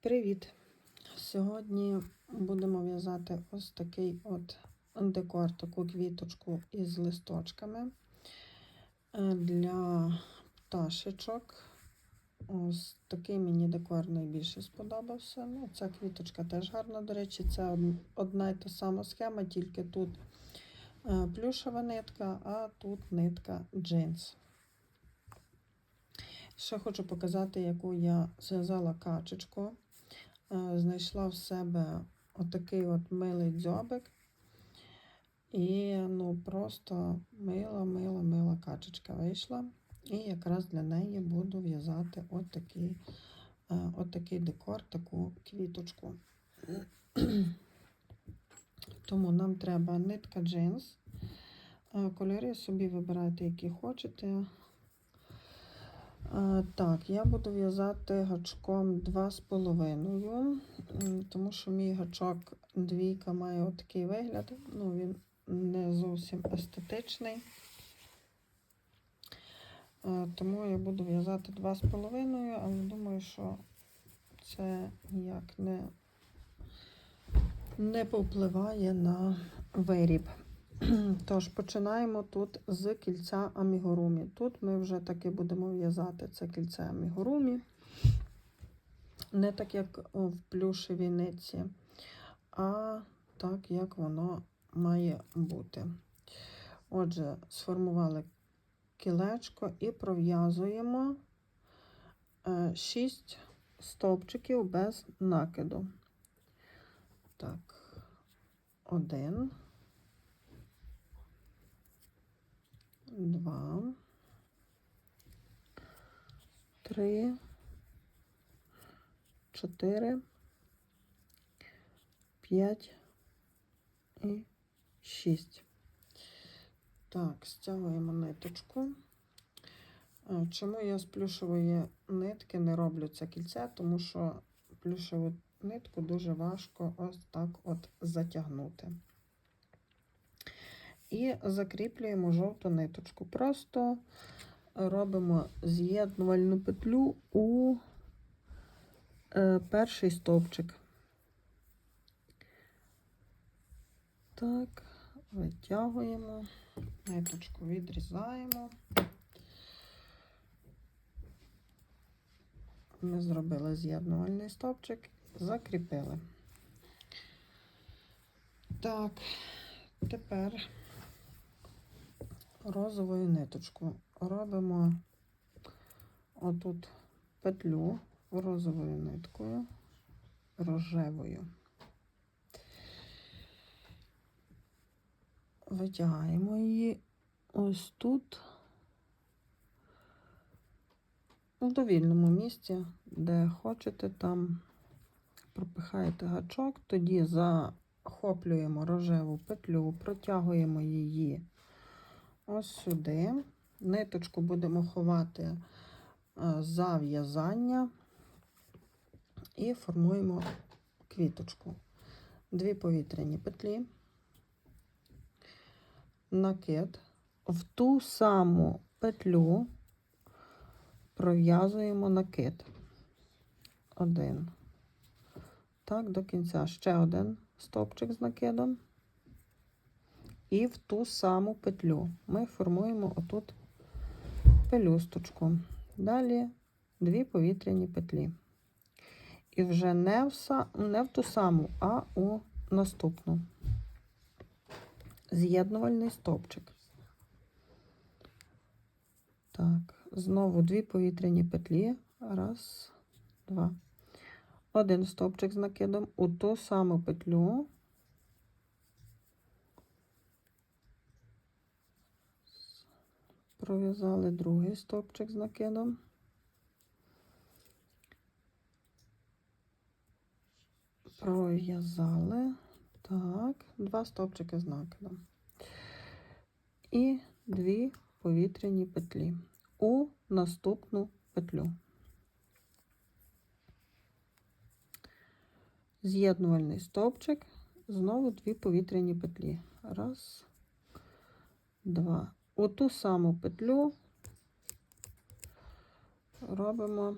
Привіт! Сьогодні будемо в'язати ось такий от декор, таку квіточку із листочками е, для пташечок. Ось такий мені декор найбільше сподобався. Ну, ця квіточка теж гарна, до речі, це одна й та сама схема, тільки тут е, плюшева нитка, а тут нитка джинс. Ще хочу показати, яку я зв'язала качечку. Е, Знайшла в себе отакий от милий дзьобик. І ну просто мила, мила, мила качечка вийшла. І якраз для неї буду в'язати отакий, е, отакий декор, таку квіточку. Тому нам треба нитка джинс. Е, Кольори собі вибирайте, які хочете. А, Так, я буду в'язати гачком 2,5, тому що мій гачок двійка має отакий вигляд. Ну, він не зовсім естетичний. Тому я буду в'язати 2,5, але думаю, що це ніяк не, не повпливає на виріб. Тож починаємо тут з кільця амігурумі. Тут ми вже таки будемо в'язати це кільце амігурумі. Не так, як в плюшевій ниці, а так, як воно має бути. Отже, сформували кілечко і пров'язуємо 6 стовпчиків без накиду. Так, один. два, три, чотири, п'ять і шість. Так, стягуємо ниточку. Е, Чому я з плюшової нитки не роблю це кільце? Тому що плюшову нитку дуже важко ось так от затягнути і закріплюємо жовту ниточку. Просто робимо з'єднувальну петлю у е, перший стовпчик. Так, витягуємо, ниточку відрізаємо. Ми зробили з'єднувальний стовпчик, закріпили. Так, тепер розовою ниточку. Робимо отут петлю розовою ниткою, рожевою. Витягаємо її ось тут, в довільному місці, де хочете, там пропихаєте гачок, тоді захоплюємо рожеву петлю, протягуємо її ось сюди. Ниточку будемо ховати е, за в'язання і формуємо квіточку. Дві повітряні петлі, накид. В ту саму петлю пров'язуємо накид. Один. Так, до кінця ще один стовпчик з накидом і в ту саму петлю ми формуємо отут пелюсточку. Далі дві повітряні петлі. І вже не в, не в ту саму, а у наступну. З'єднувальний стовпчик. Так, знову дві повітряні петлі. Раз, два. Один стовпчик з накидом у ту саму петлю. Пров'язали другий стовпчик з накидом. Пров'язали, так, два стовпчики з накидом. І дві повітряні петлі у наступну петлю. З'єднувальний стовпчик, знову дві повітряні петлі. Раз, два у ту саму петлю робимо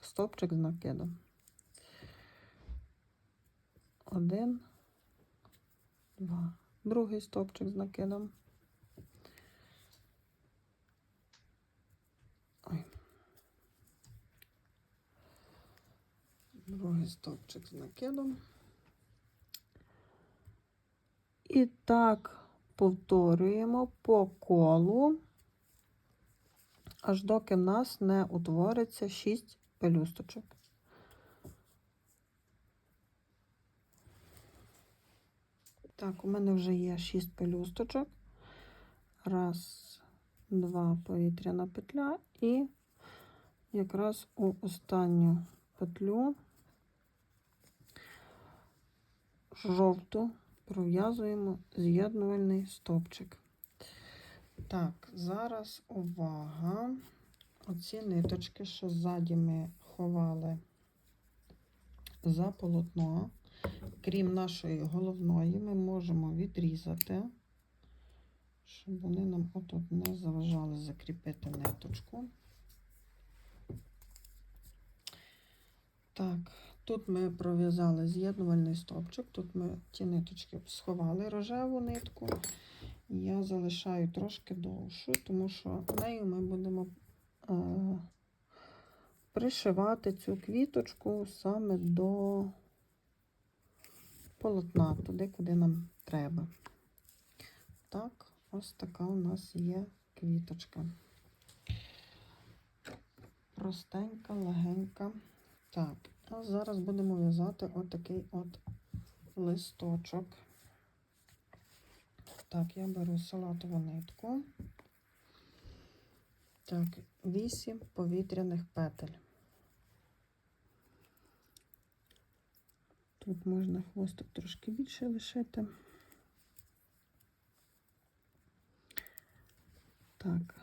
стовпчик з накидом. один, два. Другий стовпчик з накидом. Ой. Другий стовпчик з накидом. І так повторюємо по колу, аж доки в нас не утвориться 6 пелюсточок. Так, у мене вже є 6 пелюсточок. Раз, два, повітряна петля і якраз у останню петлю жовту пров'язуємо з'єднувальний стовпчик. Так, зараз увага. Оці ниточки, що ззаді ми ховали за полотно, крім нашої головної, ми можемо відрізати, щоб вони нам отут не заважали закріпити ниточку. Так, тут ми пров'язали з'єднувальний стовпчик, тут ми ті ниточки сховали рожеву нитку. Я залишаю трошки довшу, тому що нею ми будемо е, пришивати цю квіточку саме до полотна, туди, куди нам треба. Так, ось така у нас є квіточка. Простенька, легенька. Так, а зараз будемо в'язати отакий от листочок. Так, я беру салатову нитку. Так, 8 повітряних петель. Тут можна хвостик трошки більше лишити. Так.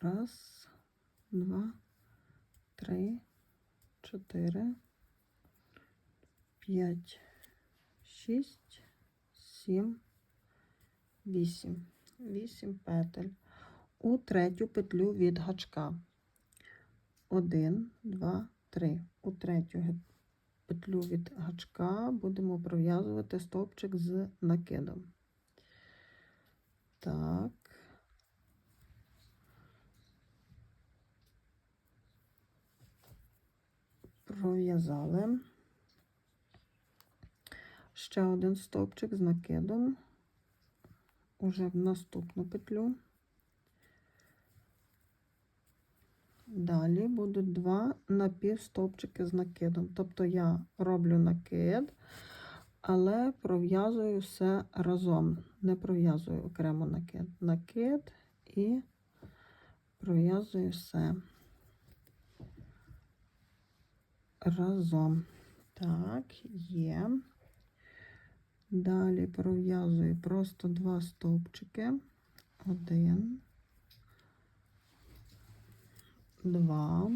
Раз, два, три, чотири, п'ять, шість, сім, вісім. Вісім петель. У третю петлю від гачка. Один, два, три. У третю петлю від гачка будемо пров'язувати стовпчик з накидом. Так. Пров'язали. Ще один стовпчик з накидом. Уже в наступну петлю. Далі будуть два напівстовпчики з накидом. Тобто я роблю накид, але пров'язую все разом. Не пров'язую окремо накид. Накид і пров'язую все разом. Так, є. Далі пров'язую просто два стовпчики. Один, два,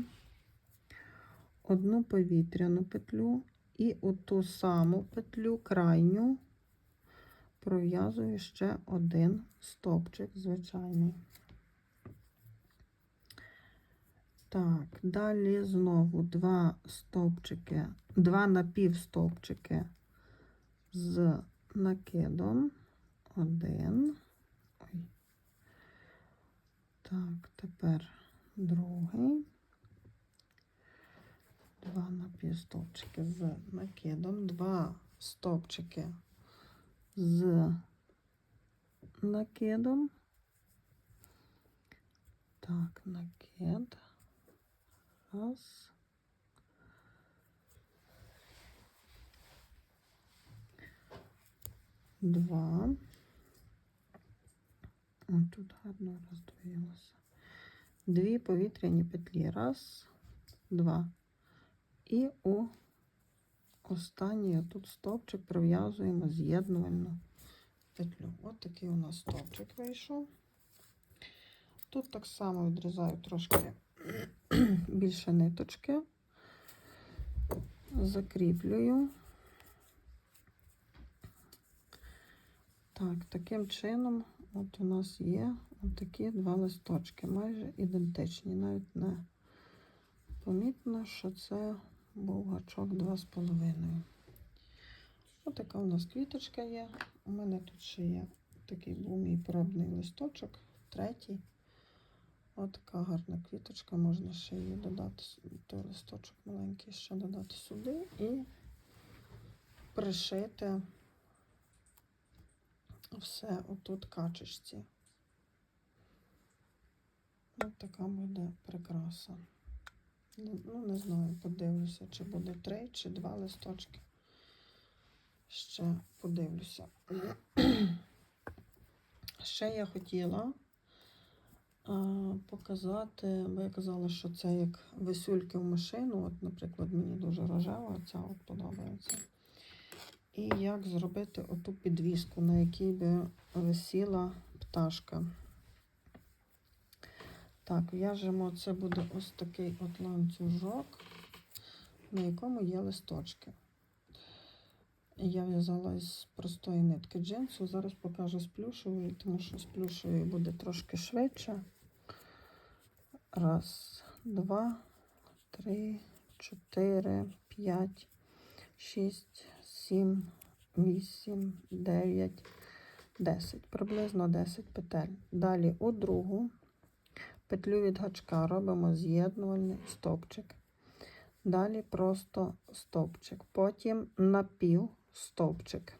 одну повітряну петлю і у ту саму петлю крайню пров'язую ще один стовпчик звичайний. Так, далі знову два стовпчики, два напівстовпчики з накидом. Один. Ой. Так, тепер другий. Два напівстовпчики з накидом, два стовпчики з накидом. Так, накид. Раз. Два. О, тут гарно роздвоїлося. Дві повітряні петлі. Раз, два. І у останній тут стовпчик пров'язуємо з'єднувальну петлю. От такий у нас стовпчик вийшов. Тут так само відрізаю трошки більше ниточки, закріплюю. Так, таким чином, от у нас є такі два листочки, майже ідентичні. Навіть не помітно, що це був гачок 2,5. Ось така у нас квіточка є. У мене тут ще є такий був мій пробний листочок, третій. Ось така гарна квіточка, можна ще її додати, той листочок маленький ще додати сюди і пришити все отут качечці. Ось така буде прикраса. Ну, не знаю, подивлюся, чи буде три, чи два листочки. Ще подивлюся. Ще я хотіла показати, бо я казала, що це як висюльки в машину. От, наприклад, мені дуже рожева, ця от подобається. І як зробити оту підвіску, на якій би висіла пташка. Так, в'яжемо, це буде ось такий от ланцюжок, на якому є листочки. Я в'язала із простої нитки джинсу. Зараз покажу з плюшевої, тому що з плюшевої буде трошки швидше. Раз, два, три, чотири, п'ять, шість, сім, вісім, дев'ять, десять. Приблизно 10 петель. Далі у другу петлю від гачка робимо з'єднувальний стовпчик. Далі просто стовпчик. Потім напів стовпчик.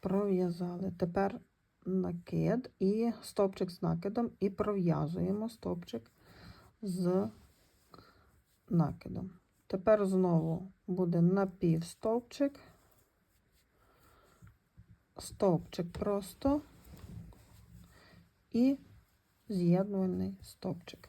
Пров'язали. Тепер накид і стовпчик з накидом, і пров'язуємо стовпчик з накидом. Тепер знову буде напів стовпчик, стовпчик просто і з'єднувальний стовпчик.